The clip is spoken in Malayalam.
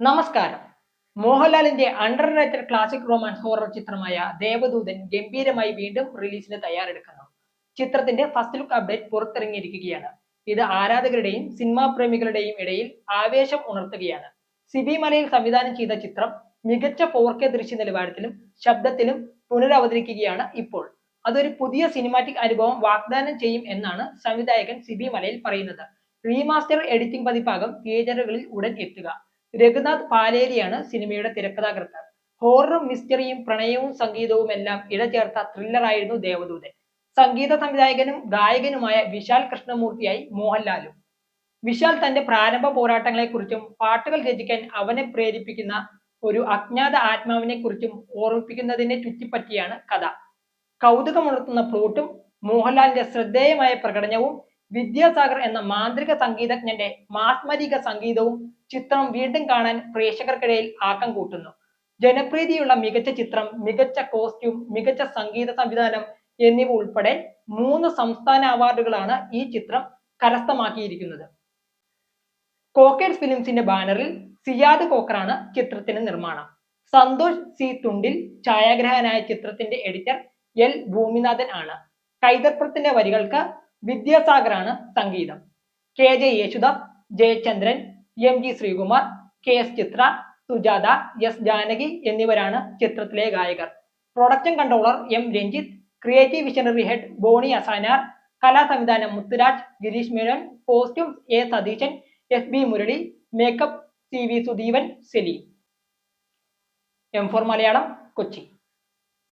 നമസ്കാരം. മോഹൻലാലിന്റെ under rated classic romance horror ചിത്രമായ ദേവദൂതൻ ഗംഭീരമായി വീണ്ടും റിലീസിന് തയ്യാറെടുക്കുന്നു. ചിത്രത്തിന്റെ ഫസ്റ്റ് ലുക്ക് അപ്ഡേറ്റ് പുറത്തിറങ്ങിയിരിക്കുകയാണ്. ഇത് ആരാധകരുടെയും സിനിമാ പ്രേമികളുടെയും ഇടയിൽ ആവേശം ഉണർത്തുകയാണ്. സിബി മലയിൽ സംവിധാനം ചെയ്ത ചിത്രം മികച്ച ഫോർ കെ ദൃശ്യ നിലവാരത്തിലും ശബ്ദത്തിലും പുനരവതരിക്കുകയാണ് ഇപ്പോൾ. അതൊരു പുതിയ സിനിമാറ്റിക് അനുഭവം വാഗ്ദാനം ചെയ്യും എന്നാണ് സംവിധായകൻ സിബി മലയിൽ പറയുന്നത്. റീമാസ്റ്റർ എഡിറ്റിംഗ് പതിപ്പാകം തിയേറ്ററുകളിൽ ഉടൻ എത്തുക. രഘുനാഥ് പാലേരിയാണ് സിനിമയുടെ തിരക്കഥാകൃത്ത്. ഹോററും മിസ്റ്ററിയും പ്രണയവും സംഗീതവും എല്ലാം ഇഴചേർത്ത ത്രില്ലറായിരുന്നു ദേവദൂതൻ. സംഗീത സംവിധായകനും ഗായകനുമായ വിശാൽ കൃഷ്ണമൂർത്തിയായി മോഹൻലാലും. വിശാൽ തന്റെ പ്രാരംഭ പോരാട്ടങ്ങളെക്കുറിച്ചും പാട്ടുകൾ രചിക്കാൻ അവനെ പ്രേരിപ്പിക്കുന്ന ഒരു അജ്ഞാത ആത്മാവിനെ കുറിച്ചും ഓർമ്മിപ്പിക്കുന്നതിനെ ചുറ്റിപ്പറ്റിയാണ് കഥ. കൗതുകമുണർത്തുന്ന പ്ലോട്ടും മോഹൻലാലിന്റെ ശ്രദ്ധേയമായ പ്രകടനവും വിദ്യാസാഗർ എന്ന മാന്ത്രിക സംഗീതജ്ഞന്റെ മാസ്മരിക സംഗീതവും ചിത്രം വീണ്ടും കാണാൻ പ്രേക്ഷകർക്കിടയിൽ ആക്കം കൂട്ടുന്നു. ജനപ്രീതിയുള്ള മികച്ച ചിത്രം മികച്ച കോസ്റ്റ്യൂം മികച്ച സംഗീത സംവിധാനം എന്നിവ ഉൾപ്പെടെ മൂന്ന് സംസ്ഥാന അവാർഡുകളാണ് ഈ ചിത്രം കരസ്ഥമാക്കിയിരിക്കുന്നത്. കോക്കേഡ് ഫിലിംസിന്റെ ബാനറിൽ സിയാദ് കോക്കറാണ് ചിത്രത്തിന്റെ നിർമ്മാണം. സന്തോഷ് സി തുണ്ടിൽ ഛായാഗ്രഹനായ ചിത്രത്തിന്റെ എഡിറ്റർ എൽ ഭൂമിനാഥൻ ആണ്. കൈതപ്രത്തിന്റെ വരികൾക്ക് വിദ്യാസാഗറാണ് സംഗീതം. K J Yesudas Jayachandran M G Sreekumar K S Chithra Sujatha S Janaki എന്നിവരാണ് ചിത്രത്തിലെ ഗായകർ. Production controller M Ranjith creative visionary head Boney Asanar കലാ സംവിധാനം Muthuraj Gireesh Menon costumes A Satheesan S B Murali makeup C V Sudheevan Seli. M four Malayalam Kochi.